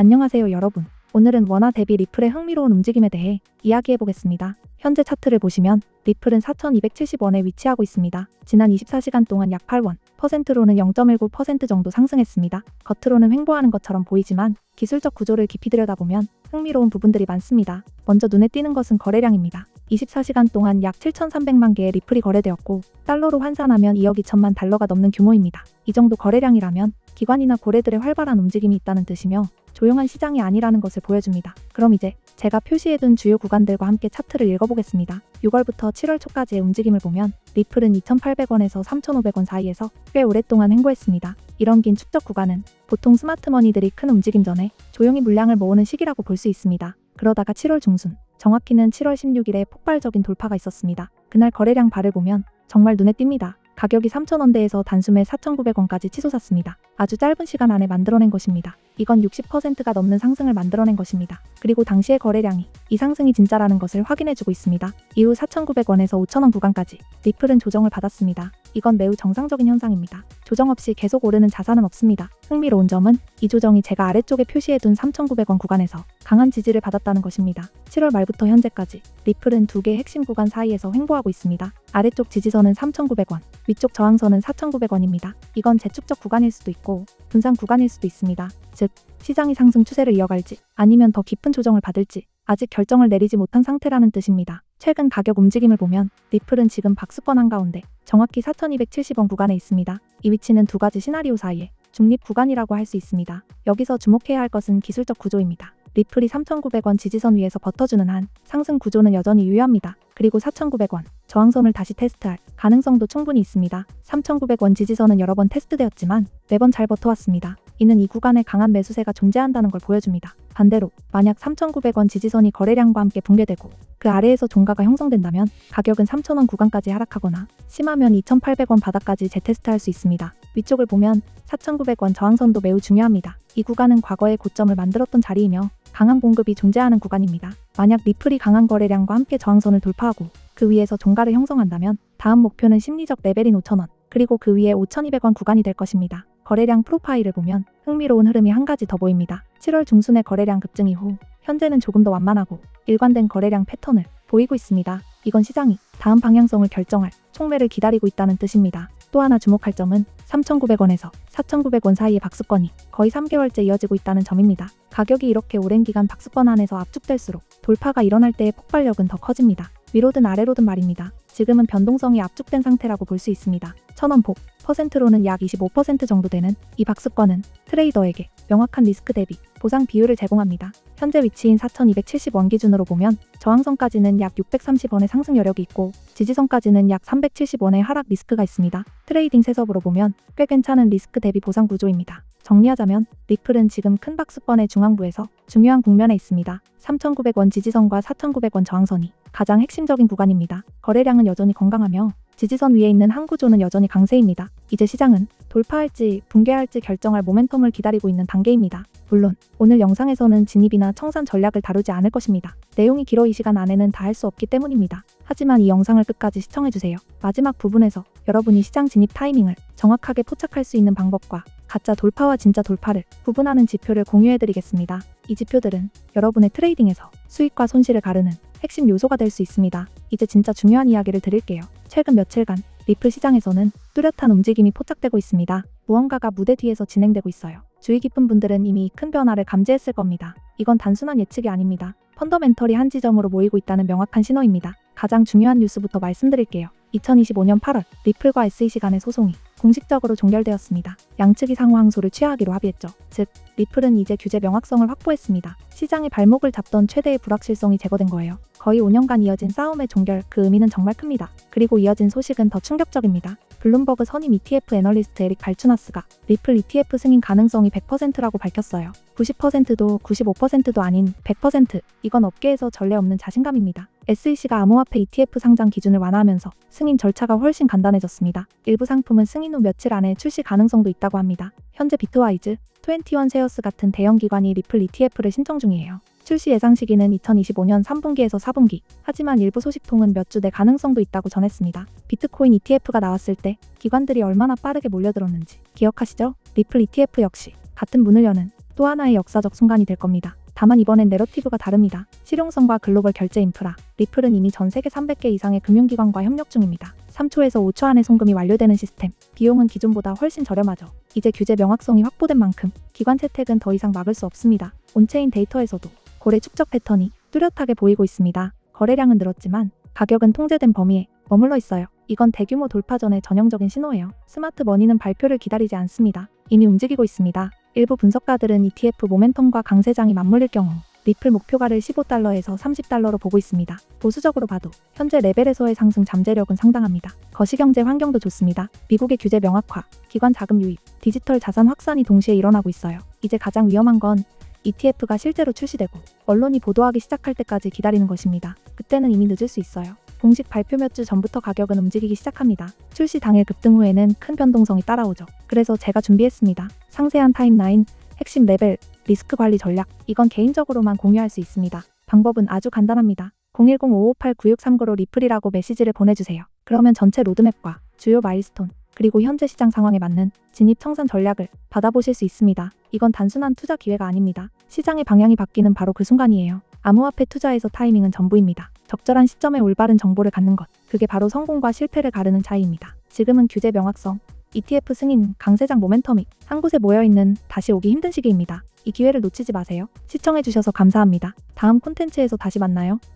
안녕하세요 여러분. 오늘은 원화 대비 리플의 흥미로운 움직임에 대해 이야기해 보겠습니다. 현재 차트를 보시면 리플은 4,270원에 위치하고 있습니다. 지난 24시간 동안 약 8원, 퍼센트로는 0.19% 정도 상승했습니다. 겉으로는 횡보하는 것처럼 보이지만 기술적 구조를 깊이 들여다보면 흥미로운 부분들이 많습니다. 먼저 눈에 띄는 것은 거래량입니다. 24시간 동안 약 7,300만 개의 리플이 거래되었고 달러로 환산하면 2억 2천만 달러가 넘는 규모입니다. 이 정도 거래량이라면 기관이나 고래들의 활발한 움직임이 있다는 뜻이며 조용한 시장이 아니라는 것을 보여줍니다. 그럼 이제 제가 표시해둔 주요 구간들과 함께 차트를 읽어보겠습니다. 6월부터 7월 초까지의 움직임을 보면 리플은 2,800원에서 3,500원 사이에서 꽤 오랫동안 횡보했습니다. 이런 긴 축적 구간은 보통 스마트머니들이 큰 움직임 전에 조용히 물량을 모으는 시기라고 볼 수 있습니다. 그러다가 7월 중순, 정확히는 7월 16일에 폭발적인 돌파가 있었습니다. 그날 거래량 발을 보면 정말 눈에 띕니다. 가격이 3,000원대에서 단숨에 4,900원까지 치솟았습니다. 아주 짧은 시간 안에 만들어낸 것입니다. 이건 60%가 넘는 상승을 만들어낸 것입니다. 그리고 당시의 거래량이 이 상승이 진짜라는 것을 확인해주고 있습니다. 이후 4,900원에서 5,000원 구간까지 리플은 조정을 받았습니다. 이건 매우 정상적인 현상입니다. 조정 없이 계속 오르는 자산은 없습니다. 흥미로운 점은 이 조정이 제가 아래쪽에 표시해둔 3,900원 구간에서 강한 지지를 받았다는 것입니다. 7월 말부터 현재까지 리플은 두 개의 핵심 구간 사이에서 횡보하고 있습니다. 아래쪽 지지선은 3,900원, 위쪽 저항선은 4,900원입니다. 이건 재축적 구간일 수도 있고 분산 구간일 수도 있습니다. 즉, 시장이 상승 추세를 이어갈지 아니면 더 깊은 조정을 받을지 아직 결정을 내리지 못한 상태라는 뜻입니다. 최근 가격 움직임을 보면 리플은 지금 박스권 한가운데 정확히 4,270원 구간에 있습니다. 이 위치는 두 가지 시나리오 사이에 중립 구간이라고 할 수 있습니다. 여기서 주목해야 할 것은 기술적 구조입니다. 리플이 3,900원 지지선 위에서 버텨주는 한 상승 구조는 여전히 유효합니다. 그리고 4,900원 저항선을 다시 테스트할 가능성도 충분히 있습니다. 3,900원 지지선은 여러 번 테스트되었지만 매번 잘 버텨왔습니다. 이는 이 구간에 강한 매수세가 존재한다는 걸 보여줍니다. 반대로 만약 3,900원 지지선이 거래량과 함께 붕괴되고 그 아래에서 종가가 형성된다면 가격은 3,000원 구간까지 하락하거나 심하면 2,800원 바닥까지 재테스트할 수 있습니다. 위쪽을 보면 4,900원 저항선도 매우 중요합니다. 이 구간은 과거의 고점을 만들었던 자리이며 강한 공급이 존재하는 구간입니다. 만약 리플이 강한 거래량과 함께 저항선을 돌파하고 그 위에서 종가를 형성한다면 다음 목표는 심리적 레벨인 5,000원, 그리고 그 위에 5,200원 구간이 될 것입니다. 거래량 프로파일을 보면 흥미로운 흐름이 한 가지 더 보입니다. 7월 중순의 거래량 급증 이후 현재는 조금 더 완만하고 일관된 거래량 패턴을 보이고 있습니다. 이건 시장이 다음 방향성을 결정할 촉매를 기다리고 있다는 뜻입니다. 또 하나 주목할 점은 3,900원에서 4,900원 사이의 박스권이 거의 3개월째 이어지고 있다는 점입니다. 가격이 이렇게 오랜 기간 박스권 안에서 압축될수록 돌파가 일어날 때의 폭발력은 더 커집니다. 위로든 아래로든 말입니다. 지금은 변동성이 압축된 상태라고 볼 수 있습니다. 천원 폭, 퍼센트로는 약 25% 정도 되는 이 박스권은 트레이더에게 명확한 리스크 대비 보상 비율을 제공합니다. 현재 위치인 4,270원 기준으로 보면 저항선까지는 약 630원의 상승 여력이 있고 지지선까지는 약 370원의 하락 리스크가 있습니다. 트레이딩 세섭으로 보면 꽤 괜찮은 리스크 대비 보상 구조입니다. 정리하자면 리플은 지금 큰 박스권의 중앙부에서 중요한 국면에 있습니다. 3,900원 지지선과 4,900원 저항선이 가장 핵심적인 구간입니다. 거래량은 여전히 건강하며 지지선 위에 있는 한 구조는 여전히 강세입니다. 이제 시장은 돌파할지 붕괴할지 결정할 모멘텀을 기다리고 있는 단계입니다. 물론 오늘 영상에서는 진입이나 청산 전략을 다루지 않을 것입니다. 내용이 길어 이 시간 안에는 다 할 수 없기 때문입니다. 하지만 이 영상을 끝까지 시청해주세요. 마지막 부분에서 여러분이 시장 진입 타이밍을 정확하게 포착할 수 있는 방법과 가짜 돌파와 진짜 돌파를 구분하는 지표를 공유해드리겠습니다. 이 지표들은 여러분의 트레이딩에서 수익과 손실을 가르는 핵심 요소가 될 수 있습니다. 이제 진짜 중요한 이야기를 드릴게요. 최근 며칠간 리플 시장에서는 뚜렷한 움직임이 포착되고 있습니다. 무언가가 무대 뒤에서 진행되고 있어요. 주의 깊은 분들은 이미 큰 변화를 감지했을 겁니다. 이건 단순한 예측이 아닙니다. 펀더멘털이 한 지점으로 모이고 있다는 명확한 신호입니다. 가장 중요한 뉴스부터 말씀드릴게요. 2025년 8월 리플과 SEC 간의 소송이 공식적으로 종결되었습니다. 양측이 상호 항소를 취하하기로 합의했죠. 즉, 리플은 이제 규제 명확성을 확보했습니다. 시장의 발목을 잡던 최대의 불확실성이 제거된 거예요. 거의 5년간 이어진 싸움의 종결, 그 의미는 정말 큽니다. 그리고 이어진 소식은 더 충격적입니다. 블룸버그 선임 ETF 애널리스트 에릭 발추나스가 리플 ETF 승인 가능성이 100%라고 밝혔어요. 90%도 95%도 아닌 100%. 이건 업계에서 전례 없는 자신감입니다. SEC가 암호화폐 ETF 상장 기준을 완화하면서 승인 절차가 훨씬 간단해졌습니다. 일부 상품은 승인 후 며칠 안에 출시 가능성도 있다고 합니다. 현재 비트와이즈, 21 세어스 같은 대형 기관이 리플 ETF를 신청 중이에요. 출시 예상 시기는 2025년 3분기에서 4분기. 하지만 일부 소식통은 몇 주 내 가능성도 있다고 전했습니다. 비트코인 ETF가 나왔을 때 기관들이 얼마나 빠르게 몰려들었는지 기억하시죠? 리플 ETF 역시 같은 문을 여는 또 하나의 역사적 순간이 될 겁니다. 다만 이번엔 내러티브가 다릅니다. 실용성과 글로벌 결제 인프라. 리플은 이미 전 세계 300개 이상의 금융기관과 협력 중입니다. 3초에서 5초 안에 송금이 완료되는 시스템. 비용은 기존보다 훨씬 저렴하죠. 이제 규제 명확성이 확보된 만큼 기관 채택은 더 이상 막을 수 없습니다. 온체인 데이터에서도 거래 축적 패턴이 뚜렷하게 보이고 있습니다. 거래량은 늘었지만 가격은 통제된 범위에 머물러 있어요. 이건 대규모 돌파 전의 전형적인 신호예요. 스마트 머니는 발표를 기다리지 않습니다. 이미 움직이고 있습니다. 일부 분석가들은 ETF 모멘텀과 강세장이 맞물릴 경우 리플 목표가를 15달러에서 30달러로 보고 있습니다. 보수적으로 봐도 현재 레벨에서의 상승 잠재력은 상당합니다. 거시경제 환경도 좋습니다. 미국의 규제 명확화, 기관 자금 유입, 디지털 자산 확산이 동시에 일어나고 있어요. 이제 가장 위험한 건 ETF가 실제로 출시되고 언론이 보도하기 시작할 때까지 기다리는 것입니다. 그때는 이미 늦을 수 있어요. 공식 발표 몇 주 전부터 가격은 움직이기 시작합니다. 출시 당일 급등 후에는 큰 변동성이 따라오죠. 그래서 제가 준비했습니다. 상세한 타임라인, 핵심 레벨, 리스크 관리 전략, 이건 개인적으로만 공유할 수 있습니다. 방법은 아주 간단합니다. 010-558-9639로 리플이라고 메시지를 보내주세요. 그러면 전체 로드맵과 주요 마일스톤, 그리고 현재 시장 상황에 맞는 진입 청산 전략을 받아보실 수 있습니다. 이건 단순한 투자 기회가 아닙니다. 시장의 방향이 바뀌는 바로 그 순간이에요. 암호화폐 투자에서 타이밍은 전부입니다. 적절한 시점에 올바른 정보를 갖는 것. 그게 바로 성공과 실패를 가르는 차이입니다. 지금은 규제 명확성, ETF 승인, 강세장 모멘텀 이 한 곳에 모여있는 다시 오기 힘든 시기입니다. 이 기회를 놓치지 마세요. 시청해주셔서 감사합니다. 다음 콘텐츠에서 다시 만나요.